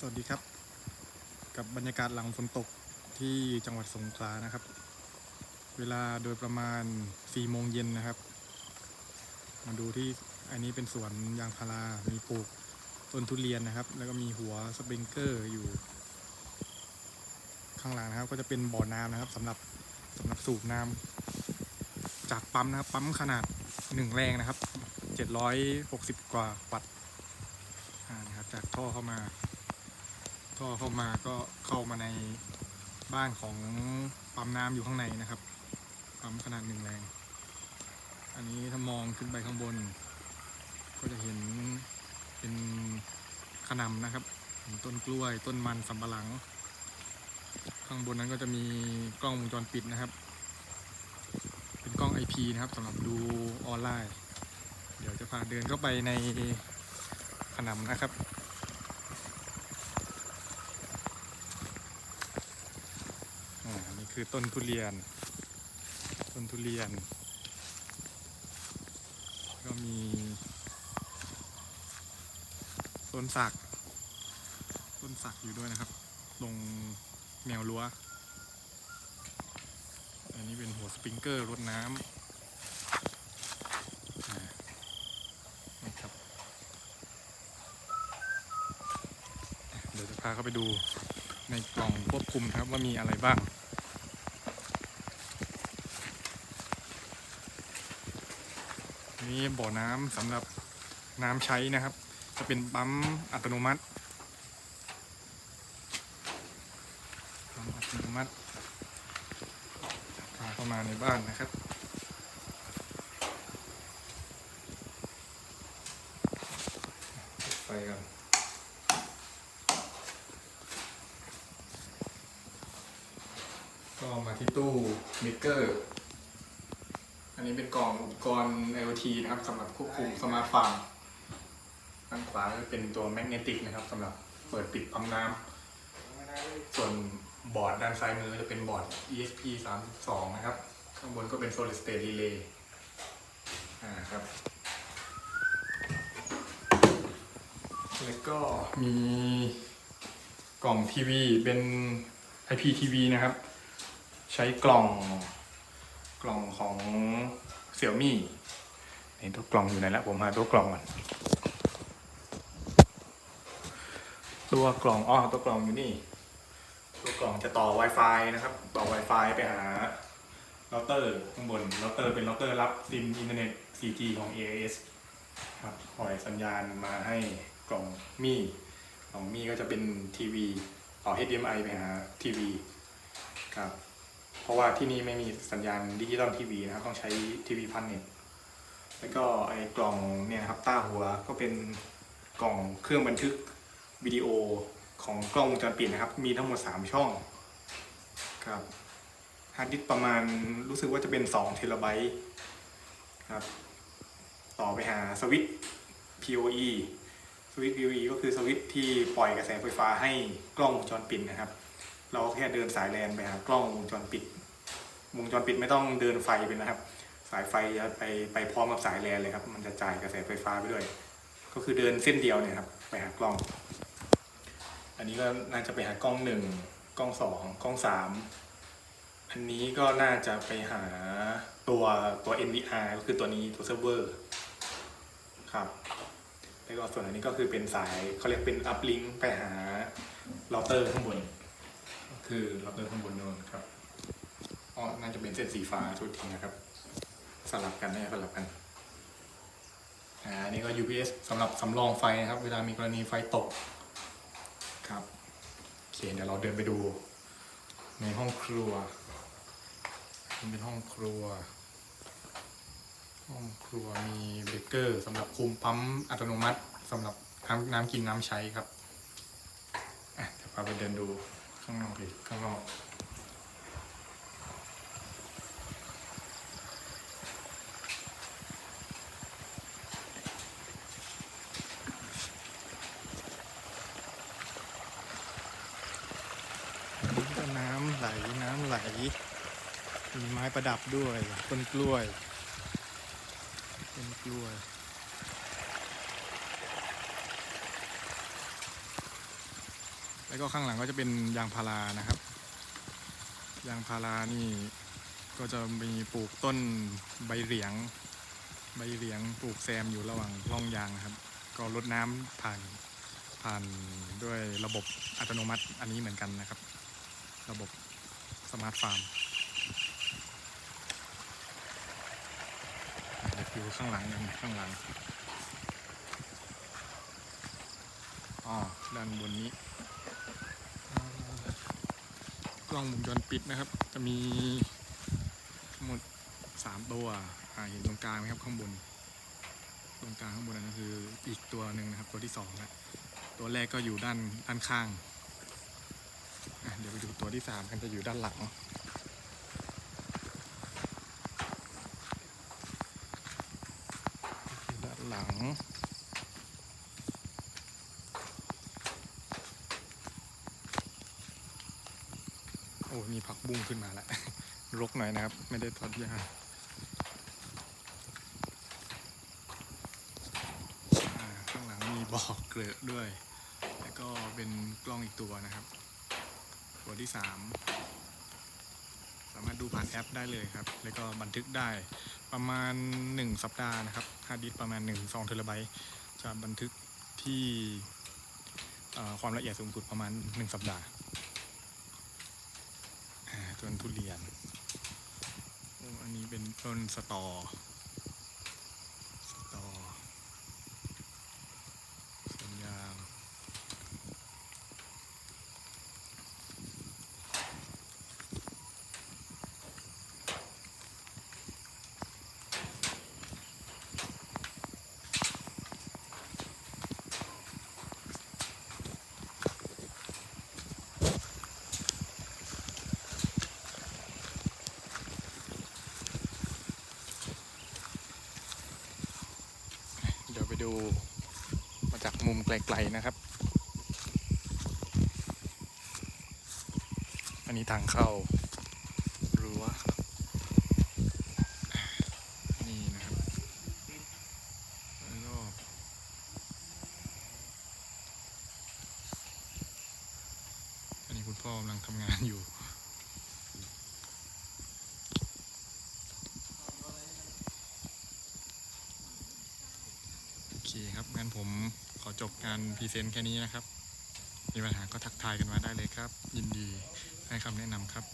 สวัสดีครับ กับบรรยากาศหลังฝนตกที่จังหวัดสงขลานะครับ เวลาโดยประมาณ4โมงเย็นนะครับ มาดูที่อันนี้เป็นสวนยางพารา มีปลูกต้นทุเรียนนะครับ แล้วก็มีหัวสปริงเกอร์อยู่ ข้างหลังนะครับ ก็จะเป็นบ่อน้ำนะครับสำหรับสำหรับสูบน้ำจากปั๊มนะครับ ปั๊มขนาดหนึ่งแรงนะครับ 760 กว่าวัตต์อ่านะครับจากท่อเข้ามา ท่อเข้ามาก็เข้ามาในบ้านของปั๊มน้ำอยู่ข้างในนะครับปั๊มขนาดหนึ่งแรง อันนี้ถ้ามองขึ้นไปข้างบน ก็จะเห็นเป็นขนำนะครับต้นกล้วยต้นมันสำปะหลัง ข้างบนนั้นก็จะมีกล้องวงจรปิดนะครับ เป็นกล้อง IP นะครับสำหรับดูออนไลน์ เดี๋ยวจะพาเดินเข้าไปในขนำนะครับ อ่า นี่ คือต้นทุเรียน ต้นทุเรียน ก็มีต้นสัก ต้นสักอยู่ด้วยนะครับตรงแนวรั้ว อันนี้เป็นหัวสปริงเกอร์รดน้ำนะครับ เดี๋ยวจะพาเข้าไปดูในกล่องควบคุมครับว่ามีอะไรบ้าง นี่บ่อน้ำสำหรับน้ำใช้นะครับ จะเป็นปั๊มอัตโนมัติปั๊มอัตโนมัติพาเข้ามาในบ้านนะครับไฟกันก็มาที่ตู้มิกเกอร์ นนี้เป็นกล่องอุปกรณ์ IoT นะครับสำหรับควบคุมสมาร์ทฟาร์มด้านขวาจะเป็นตัวแมกเนติกนะครับสำหรับเปิดปิดปั๊มน้ำส่วนบอร์ดด้านซ้ายมือจะเป็นบอร์ด ESP 32นะครับ ข้างบนก็เป็น solid state relay อ่าครับ แล้วก็มีกล่องทีวีเป็น IPTV นะครับ ใช้กล่อง กล่องของเสี่ยวมี่เห็นตัวกล่องอยู่ไหนแล้วผมหาตัวกล่องก่อนตัวกล่องอ๋อตัวกล่องอยู่นี่ ตัวกล่องจะต่อ Wi-Fi นะครับ ต่อ Wi-Fi ไปหาเราเตอร์ข้างบนเราเตอร์เป็นเราเตอร์รับซิมอินเทอร์เน็ต 4G ของ AIS ครับปล่อยสัญญาณมาให้กล่องมี่กล่องมี่ก็จะเป็นทีวีต่อ HDMI ไปหาทีวีครับ เพราะว่าที่นี่ไม่มีสัญญาณดิจิตอลทีวีนะครับต้องใช้ทีวีพันเน็ตแล้วก็ไอ้กล่องเนี่ยนะครับต้าหัวก็เป็นกล่องเครื่องบันทึกวิดีโอของกล้องวงจรปิดนะครับ มีทั้งหมด 3 ช่องครับฮาร์ดดิสประมาณรู้สึกว่าจะเป็น2เทราไบต์ครับต่อไปหาสวิตช์ PoE สวิตช์ PoE ก็คือสวิตช์ที่ปล่อยกระแสไฟฟ้าให้กล้องวงจรปิดนะครับ เราแค่เดินสายแลนไปหากล้องวงจรปิด วงจรปิดไม่ต้องเดินไฟไปนะครับ สายไฟจะไปไปพร้อมกับสายแลนเลยครับ มันจะจ่ายกระแสไฟฟ้าไปด้วย ก็คือเดินเส้นเดียวเนี่ยครับไปหากล้อง อันนี้ก็น่าจะไปหากล้องหนึ่งกล้องสองกล้องสามอันนี้ก็น่าจะไปหาตัวตัว NVR ก็คือตัวนี้ตัวเซิร์ฟเวอร์ครับแล้วก็ส่วนอันนี้ก็คือเป็นสายเขาเรียกเป็นอัพลิงก์ไปหาเราเตอร์ข้างบน คือเราเตอร์ข้างบนโนนครับอ๋อน่าจะเป็นเส้นสีฟ้าทุกทีนะครับ สลับกันแน่สลับกันอ่านนี้ก็ UPS สำหรับสำรองไฟนะครับ เวลามีกรณีไฟตกครับโอเคเดี๋ยวเราเดินไปดู ในห้องครัวนี่เป็นห้องครัว ห้องครัวมีเบเกอร์สำหรับคุมปั๊มอัตโนมัติสำหรับน้ำน้ำกินน้ำใช้ครับอะเดี๋ยวพาไปเดินดู ข้างนอกอีกข้างนอกนนี้ก็น้ำไหลน้ำไหล มีไม้ประดับด้วยต้นกล้วยต้นกล้วย แล้วก็ข้างหลังก็จะเป็นยางพารานะครับ ยางพารานี่ก็จะมีปลูกต้นใบเหลียง ใบเหลียงปลูกแซมอยู่ระหว่างร่องยางครับ ก็รดน้ำผ่านผ่านด้วยระบบอัตโนมัติอันนี้เหมือนกันนะครับ ระบบสมาร์ทฟาร์มเดี๋ยวดูข้างหลังกันข้างหลังอ๋อด้านบนนี้ ล้องวงจรปิดนะครับ จะมีทั้งหมดสามตัวเห็นตรงกลางไหมครับข้างบน ตรงกลางข้างบนนั้นคืออีกตัวหนึ่งนะครับ ตัวที่สองตัวแรกก็อยู่ด้านด้านข้างเดี๋ยวไปดูตัวที่สามกันจะอยู่ด้านหลังด้านหลัง โอ้มีผัก บุ้งขึ้นมาแล้วรกหน่อยนะครับ ไม่ได้ทอดยาอ่าข้างหลังมีบอกเกลือด้วย แล้วก็เป็นกล้องอีกตัวนะครับ ตัวที่สามสามารถดูผ่านแอปได้เลยครับ แล้วก็บันทึกได้ประมาณ 1 สัปดาห์นะครับฮาร์ดดิสประมาณ 1 2เทราไบต์จะบันทึกที่ความละเอียดสูงสุดประมาณ 1 สัปดาห์ ต้นทุเรียน อันนี้เป็นต้นสตอ สตอสวนยาง เดูมาจากมุมไกลๆนะครับ อันนี้ทางเข้ารั้วนี่นะครับแล้วก็อันนี้คุณพ่อกำลังทำงานอยู่ โอเค ครับงั้นผมขอจบการพรีเซนต์แค่นี้นะครับ มีปัญหาก็ทักทายกันมาได้เลยครับ ยินดีให้คำแนะนำครับ